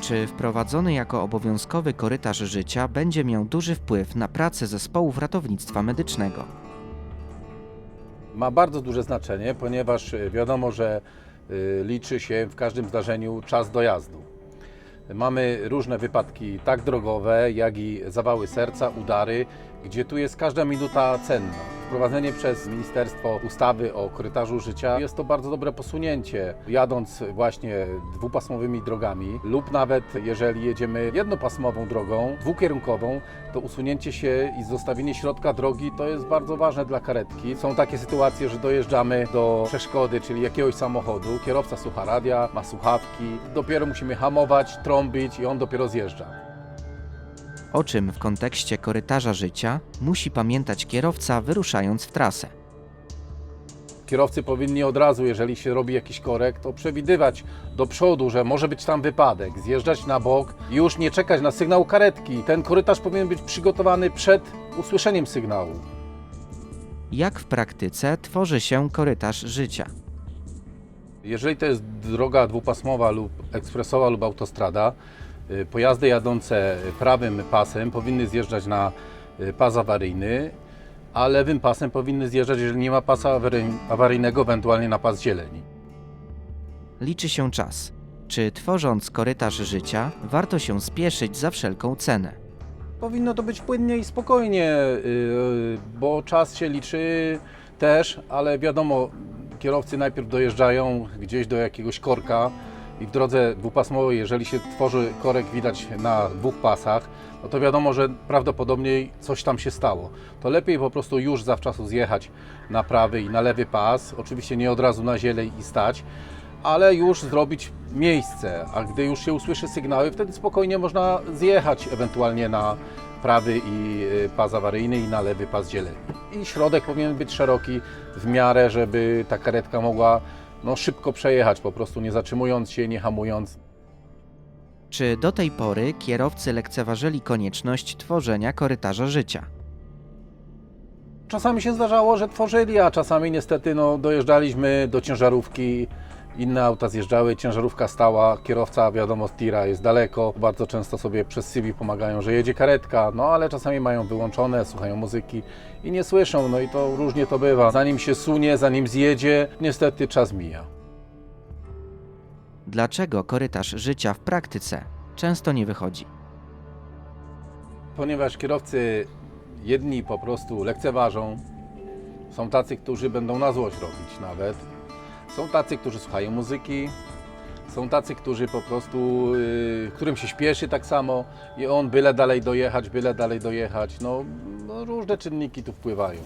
Czy wprowadzony jako obowiązkowy korytarz życia będzie miał duży wpływ na pracę zespołów ratownictwa medycznego? Ma bardzo duże znaczenie, ponieważ wiadomo, że y, liczy się w każdym zdarzeniu czas dojazdu. Mamy różne wypadki, tak drogowe, jak i zawały serca, udary, gdzie tu jest każda minuta cenna. Wprowadzenie przez ministerstwo ustawy o korytarzu życia jest to bardzo dobre posunięcie. Jadąc właśnie dwupasmowymi drogami lub nawet jeżeli jedziemy jednopasmową drogą, dwukierunkową, to usunięcie się i zostawienie środka drogi to jest bardzo ważne dla karetki. Są takie sytuacje, że dojeżdżamy do przeszkody, czyli jakiegoś samochodu, kierowca słucha radia, ma słuchawki, dopiero musimy hamować, trąbić i on dopiero zjeżdża. O czym w kontekście korytarza życia musi pamiętać kierowca wyruszając w trasę? Kierowcy powinni od razu, jeżeli się robi jakiś korek, to przewidywać do przodu, że może być tam wypadek, zjeżdżać na bok i już nie czekać na sygnał karetki. Ten korytarz powinien być przygotowany przed usłyszeniem sygnału. Jak w praktyce tworzy się korytarz życia? Jeżeli to jest droga dwupasmowa lub ekspresowa lub autostrada, pojazdy jadące prawym pasem powinny zjeżdżać na y, pas awaryjny, a lewym pasem powinny zjeżdżać, jeżeli nie ma pasa awary- awaryjnego, ewentualnie na pas zieleni. Liczy się czas. Czy tworząc korytarz życia, warto się spieszyć za wszelką cenę? Powinno to być płynnie i spokojnie, yy, bo czas się liczy też, ale wiadomo, kierowcy najpierw dojeżdżają gdzieś do jakiegoś korka i w drodze dwupasmowej, jeżeli się tworzy korek widać na dwóch pasach, no to wiadomo, że prawdopodobnie coś tam się stało. To lepiej po prostu już zawczasu zjechać na prawy i na lewy pas, oczywiście nie od razu na zieleń i stać, ale już zrobić miejsce, a gdy już się usłyszy sygnały, wtedy spokojnie można zjechać ewentualnie na prawy i y, pas awaryjny i na lewy pas zieleni. I środek powinien być szeroki w miarę, żeby ta karetka mogła no, szybko przejechać, po prostu nie zatrzymując się, nie hamując. Czy do tej pory kierowcy lekceważyli konieczność tworzenia korytarza życia? Czasami się zdarzało, że tworzyli, a czasami niestety no, dojeżdżaliśmy do ciężarówki, inne auta zjeżdżały, ciężarówka stała, kierowca wiadomo z tira jest daleko, bardzo często sobie przez CV pomagają, że jedzie karetka, no ale czasami mają wyłączone, słuchają muzyki i nie słyszą, no i to różnie to bywa. Zanim się sunie, zanim zjedzie, niestety czas mija. Dlaczego korytarz życia w praktyce często nie wychodzi? Ponieważ kierowcy jedni po prostu lekceważą, są tacy, którzy będą na złość robić nawet, są tacy, którzy słuchają muzyki, są tacy, którzy po prostu, yy, którym się śpieszy tak samo i on byle dalej dojechać, byle dalej dojechać, no, no różne czynniki tu wpływają.